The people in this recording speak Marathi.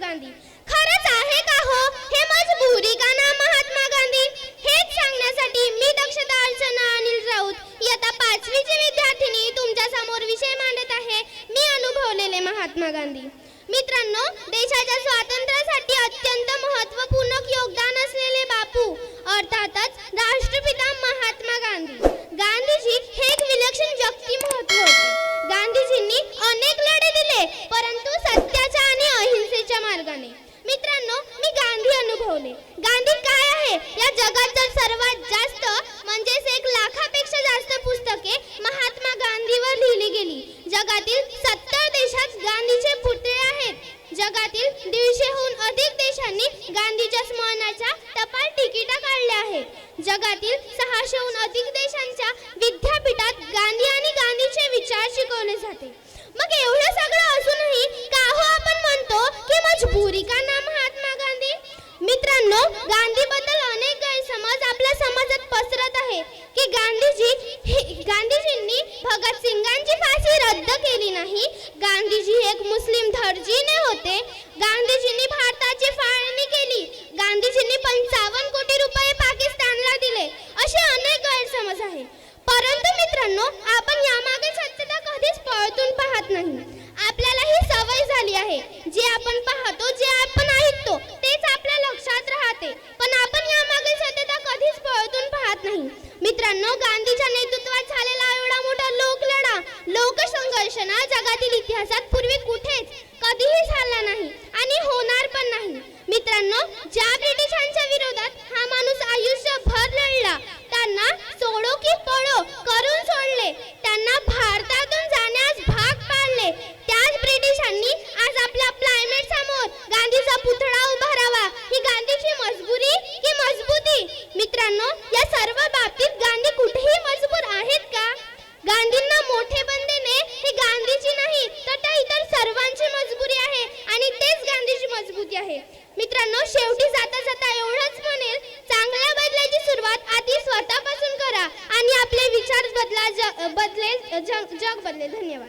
गांधी. खरंच आहे का हो? हे मजबुरी का ना महात्मा गांधी? हेच सांगण्यासाठी मी दक्षता अर्चना अनिल राऊत इयत्ता पाचवीची विद्यार्थिनी तुमच्यासमोर विषय मांडत आहे. मी अनुभवलेले महात्मा गांधी. मित्रांनो देशाच्या स्वात अत्यंत महत्त्वपूर्ण योगदान असलेले बापू अर्थातच राष्ट्रपिता महात्मा गांधी गांधीजी हे एक विलक्षण व्यक्तिमत्व होते गांधीजींनी अनेक लढे दिले परंतु सत्याच्या आणि अहिंसेच्या मार्गाने मित्रांनो मी गांधी अनुभवले. गांधी काय आहे? या जगात जर सर्वात जास्त म्हणजेच एक लाखापेक्षा जास्त पुस्तके महात्मा गांधीवर लिहिली गेली. जगातील सत्तर देशात गांधीचे पुतळे आहेत. जगातील दीडशेहून अधिक देशांनी गांधीच्या स्मरणाच्या टपाल तिकिटा काढल्या आहेत. जगातील सहाशेहून अधिक देश विद्यापीठात गांधी आणि गांधीचे विचार शिकवले जाते मग एवढं सगळं असूनही का हो आपण म्हणतो की मजबुरी का ना महात्मा गांधी मित्रांनो गांधीबद्दल अनेक गैरसमज आपल्या समाजात पसरत आहे. की गांधीजी हे- गांधीजींनी भगत सिंगांची फाशी रद्द केली नाही. गांधीजी एक मुस्लिम धर्जीने होते. गांधीजींनी भारताची फाळणी केली. गांधीजींनी पंचावन्न कोटी रुपये पाकिस्तानला दिले. असे अनेक गैरसमज आहे. परंतु मित्रांनो आपण यामागे सत्यता कधीच पळतून पाहत नाही. मित्रांनो गांधीच्या नेतृत्वात झालेला एवढा मोठा लोकलढा लोकसंघर्ष ना जगातील इतिहासात पूर्वी कुठेच कधीही झाला नाही आणि होणार पण नाही. मित्रांनो ज्या ब्रिटिशांच्या विरोधात हा माणूस आयुष्यभर लढला त्यांना सोडो की पळो करून सोडले. त्यांना भारतातून जाण्यास भाग पाडले. त्याच ब्रिटिशांनी आज आपल्या क्लायमेट समोर गांधीचा पुतळा उभारावा ही गांधीची मजबुरी की मजबूती? मित्रांनो या सर्व बाबतीत गांधी कुठेही मजबूर आहेत का गांधींना मोठे बनदेणे ही गांधीची नाही तर त्या इतर सर्वांची मजबुरी आहे आणि तेच गांधीची मजबूती आहे. मित्रांनो शेवटी जाता जाता एवढंच म्हणेल चांगल्या बदलाची सुरुवात आधी स्वतःपासून करा आणि आपले विचार बदला जग बदलेल जग जग बदलेल. धन्यवाद.